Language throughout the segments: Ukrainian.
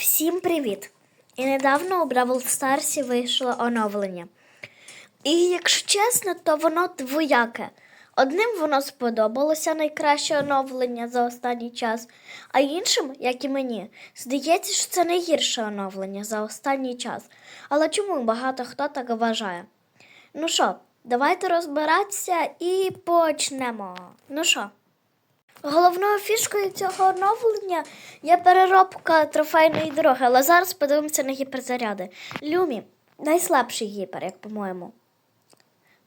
Всім привіт! І недавно у Бравл Старсі вийшло оновлення. І якщо чесно, то воно двояке. Одним воно сподобалося найкраще оновлення за останній час, а іншим, як і мені, здається, що це найгірше оновлення за останній час. Але чому багато хто так вважає? Ну що, давайте розбиратися і почнемо. Ну що? Головною фішкою цього оновлення є переробка трофейної дороги, але зараз подивимося на гіперзаряди. Люмі найслабший гіпер, як по-моєму.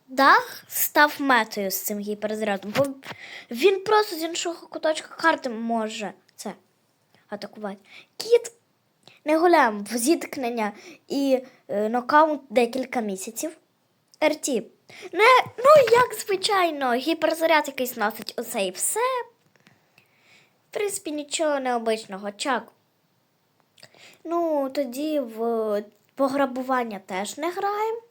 Дах став метою з цим гіперзарядом, бо він просто з іншого куточка карти може це атакувати. Кіт не гуляємо в зіткнення і е, нокаут декілька місяців. РТ. Не, ну, як звичайно, гіперзаряд якийсь носить усе і все. В принципі, нічого необичного. Чак. Ну, тоді в пограбування теж не граємо.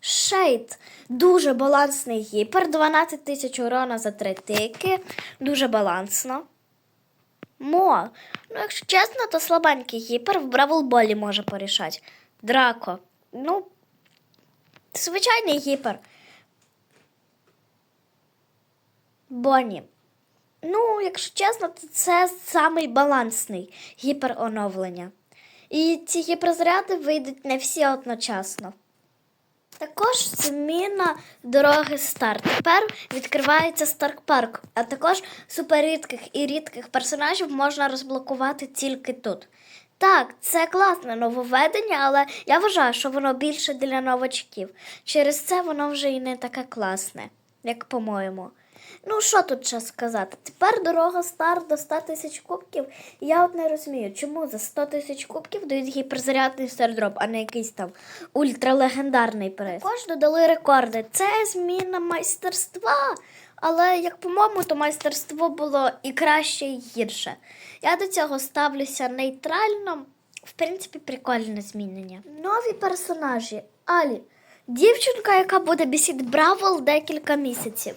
Шейд. Дуже балансний гіпер. 12 тисяч урона за три тики. Дуже балансно. Мо. Ну, якщо чесно, то слабенький гіпер в Бравлболі може порішати. Драко. Ну, звичайний гіпер. Бонні. Ну, якщо чесно, то це самий балансний гіпероновлення. І ці гіперзаряди вийдуть не всі одночасно. Також зміна дороги старт. Тепер відкривається Старк Парк, а також суперрідких і рідких персонажів можна розблокувати тільки тут. Так, це класне нововведення, але я вважаю, що воно більше для новачків. Через це воно вже і не таке класне, як по-моєму. Ну, що тут ще сказати? Тепер дорога старт до 100 тисяч кубків. Я от не розумію, чому за 100 тисяч кубків дають гіперзарядний стардроп, а не якийсь там ультралегендарний приз. Також додали рекорди. Це зміна майстерства. Але, як по-моєму, то майстерство було і краще, і гірше. Я до цього ставлюся нейтрально. В принципі, прикольне змінення. Нові персонажі. Алі. Дівчинка, яка буде бісіти Бравл декілька місяців.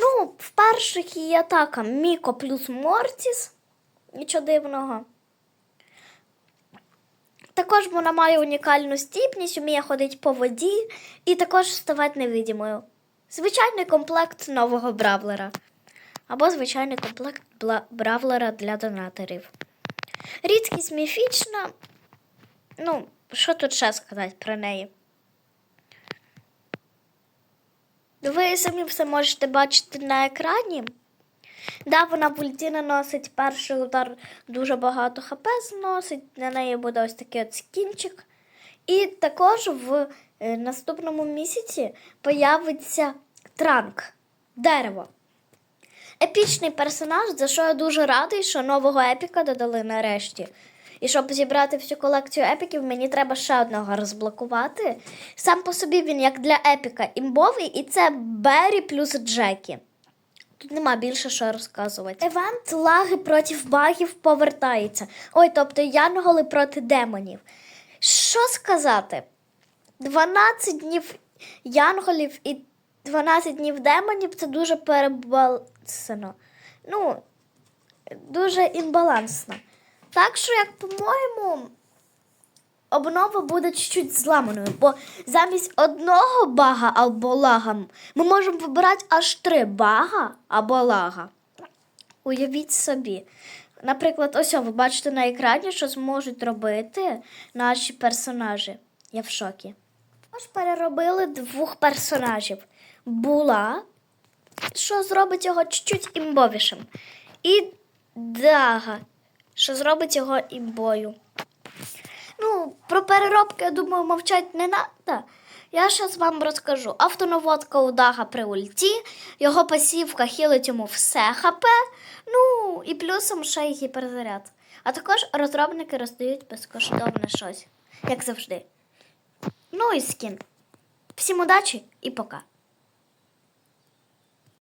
Ну, в перших її атака Міко плюс Мортіс. Нічого дивного. Також вона має унікальну стіпність, вміє ходити по воді і також ставати невидимою. Звичайний комплект нового бравлера. Або звичайний комплект бравлера для донаторів. Рідкість міфічна. Ну, що тут ще сказати про неї? Ви самі все можете бачити на екрані. Да, вона в ульті наносить перший удар дуже багато хп зносить, на неї буде ось такий от скінчик. І також в е, наступному місяці появиться транк дерево. Епічний персонаж, за що я дуже радий, що нового епіка додали нарешті. І щоб зібрати всю колекцію епіків, мені треба ще одного розблокувати. Сам по собі він як для епіка імбовий, і це Беррі плюс Джекі. Тут нема більше що розказувати. Евент лаги проти багів повертається. Ой, тобто янголи проти демонів. Що сказати? 12 днів янголів і 12 днів демонів це дуже перебалансено. Ну, дуже імбалансно. Так що, як по-моєму, обнова буде чуть-чуть зламаною, бо замість одного бага або лага ми можемо вибирати аж три бага або лага. Уявіть собі. Наприклад, ось ви бачите на екрані, що зможуть робити наші персонажі. Я в шокі. Ось переробили двох персонажів. Була, що зробить його чуть-чуть імбовішим. І Дага, що зробить його імбою. Ну, про переробки, я думаю, мовчать не треба. Я зараз вам розкажу. Автонаводка у Дага при ульті, його пасівка хілить йому все ХП, ну і плюсом ще й гіперзаряд. А також розробники роздають безкоштовне щось, як завжди. Ну і скін. Всім удачі і пока.